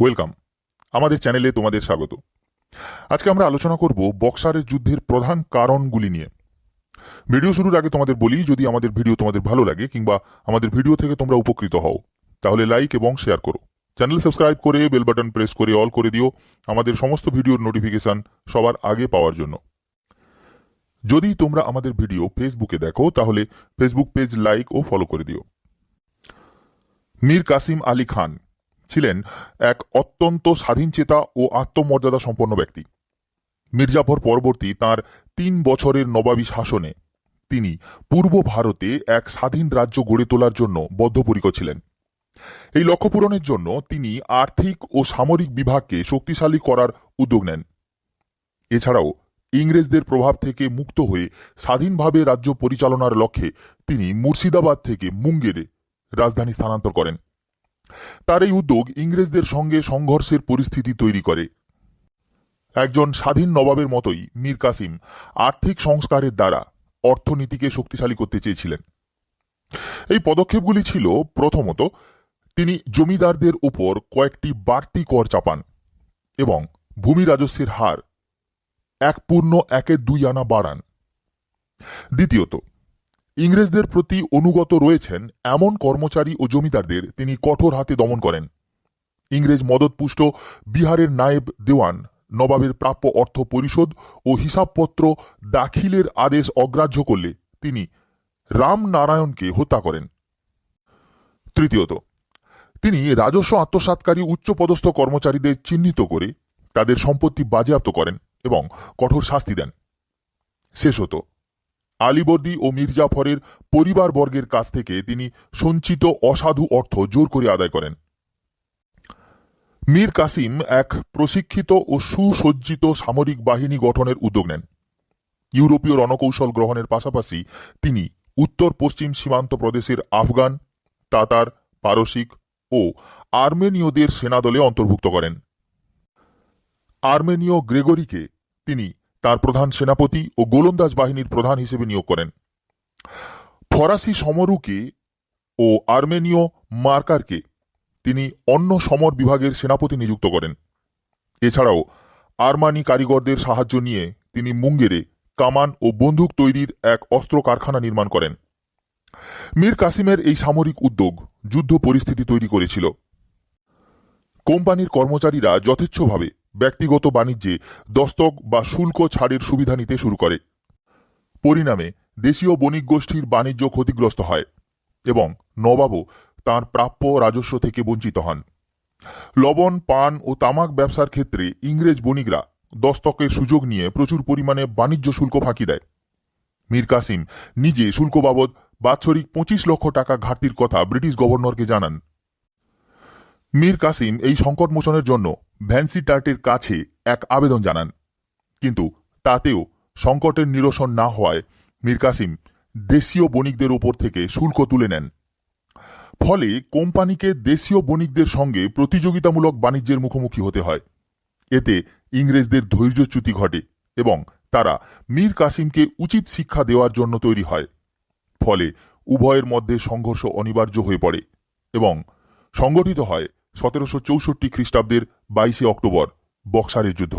Welcome আমাদের চ্যানেলে তোমাদের স্বাগত। আজকে আমরা আলোচনা করব বক্সারের যুদ্ধের প্রধান কারণগুলি নিয়ে। ভিডিও শুরুর আগে তোমাদের বলি, যদি আমাদের ভিডিও তোমাদের ভালো লাগে কিংবা আমাদের ভিডিও থেকে তোমরা উপকৃত হও, তাহলে লাইক এবং শেয়ার করো। চ্যানেল সাবস্ক্রাইব করে বেল বাটন প্রেস করে অল করে দিও। আমাদের সমস্ত ভিডিওর নোটিফিকেশন সবার আগে পাওয়ার জন্য। যদি তোমরা আমাদের ভিডিও ফেসবুকে দেখো, তাহলে ফেসবুক পেজ লাইক ও ফলো করে দিও। মীর কাসিম আলী খান ছিলেন এক অত্যন্ত স্বাধীনচেতা ও আত্মমর্যাদা সম্পন্ন ব্যক্তি। মির্জাফর পরবর্তী তার তিন বছরের নবাবী শাসনে তিনি পূর্ব ভারতে এক স্বাধীন রাজ্য গড়ে তোলার জন্য বদ্ধপরিকর ছিলেন। এই লক্ষ্য পূরণের জন্য তিনি আর্থিক ও সামরিক বিভাগকে শক্তিশালী করার উদ্যোগ নেন। এছাড়াও ইংরেজদের প্রভাব থেকে মুক্ত হয়ে স্বাধীনভাবে রাজ্য পরিচালনার লক্ষ্যে তিনি মুর্শিদাবাদ থেকে মুঙ্গেরে রাজধানী স্থানান্তর করেন। তার এই উদ্যোগ ইংরেজদের সঙ্গে সংঘর্ষের পরিস্থিতি তৈরি করে। একজন স্বাধীন নবাবের মতোই মীর কাসিম আর্থিক সংস্কারের দ্বারা অর্থনীতিকে শক্তিশালী করতে চেয়েছিলেন। এই পদক্ষেপগুলি ছিল, প্রথমত, তিনি জমিদারদের উপর কয়েকটি বাড়তি কর চাপান এবং ভূমি রাজস্বের হার এক পূর্ণ একের দুই আনা বাড়ান। দ্বিতীয়ত ইংরেজদের প্রতি অনুগত রয়েছেন এমন কর্মচারী ও জমিদারদের তিনি কঠোর হাতে দমন করেন। ইংরেজ মদতপুষ্ট বিহারের নায়েব দেওয়ান, নবাবের প্রাপ্য অর্থ পরিশোধ ও হিসাবপত্র দাখিলের আদেশ অগ্রাহ্য করলে তিনি রামনারায়ণকে হত্যা করেন। তৃতীয়ত, তিনি রাজস্ব আত্মসাৎকারী উচ্চপদস্থ কর্মচারীদের চিহ্নিত করে তাদের সম্পত্তি বাজেয়াপ্ত করেন এবং কঠোর শাস্তি দেন। শেষত আলীবর্দী ও মির্জাফরের পরিবারবর্গের কাছ থেকে তিনি সঞ্চিত অসাধু অর্থ জোর করে আদায় করেন। মীর কাসিম এক প্রশিক্ষিত ও সুসজ্জিত সামরিক বাহিনী গঠনের উদ্যোগ নেন। ইউরোপীয় রণকৌশল গ্রহণের পাশাপাশি তিনি উত্তর পশ্চিম সীমান্ত প্রদেশের আফগান, তাতার, পারসিক ও আর্মেনীয়দের সেনাদলে অন্তর্ভুক্ত করেন। আর্মেনীয় গ্রেগরিকে তিনি তার প্রধান সেনাপতি ও গোলন্দাজ বাহিনীর প্রধান হিসেবে নিয়োগ করেন। ফরাসি সমরুকে ও আর্মেনীয় মার্কারকে তিনি অন্য সমর বিভাগের সেনাপতি নিযুক্ত করেন। এছাড়াও আরমানি কারিগরদের সাহায্য নিয়ে তিনি মুঙ্গেরে কামান ও বন্দুক তৈরির এক অস্ত্র কারখানা নির্মাণ করেন। মীর কাসিমের এই সামরিক উদ্যোগ যুদ্ধ পরিস্থিতি তৈরি করেছিল। কোম্পানির কর্মচারীরা যথেচ্ছভাবে ব্যক্তিগত বাণিজ্যে দস্তক বা শুল্ক ছাড়ের সুবিধা নিতে শুরু করে। পরিণামে দেশীয় বণিক গোষ্ঠীর বাণিজ্য ক্ষতিগ্রস্ত হয় এবং নবাবও তার প্রাপ্য রাজস্ব থেকে বঞ্চিত হন। লবণ, পান ও তামাক ব্যবসার ক্ষেত্রে ইংরেজ বণিকরা দস্তকের সুযোগ নিয়ে প্রচুর পরিমাণে বাণিজ্য শুল্ক ফাঁকি দেয়। মীর কাসিম নিজে শুল্ক বাবদ বাৎসরিক পঁচিশ লক্ষ টাকা ঘাটতির কথা ব্রিটিশ গভর্নরকে জানান। মীর কাসিম এই সংকট মোচনের জন্য ভ্যান্সি টার্টের কাছে এক আবেদন জানান। কিন্তু তাতেও সংকটের নিরসন না হওয়ায় মীর কাসিম দেশীয় বণিকদের উপর থেকে শুল্ক তুলে নেন। ফলে কোম্পানিকে দেশীয় বণিকদের সঙ্গে প্রতিযোগিতামূলক বাণিজ্যের মুখোমুখি হতে হয়। এতে ইংরেজদের ধৈর্যচ্যুতি ঘটে এবং তারা মীর কাসিমকে উচিত শিক্ষা দেওয়ার জন্য তৈরি হয়। ফলে উভয়ের মধ্যে সংঘর্ষ অনিবার্য হয়ে পড়ে এবং সংগঠিত হয় সতেরোশো চৌষট্টি খ্রিস্টাব্দের বাইশে অক্টোবর বক্সারের যুদ্ধ।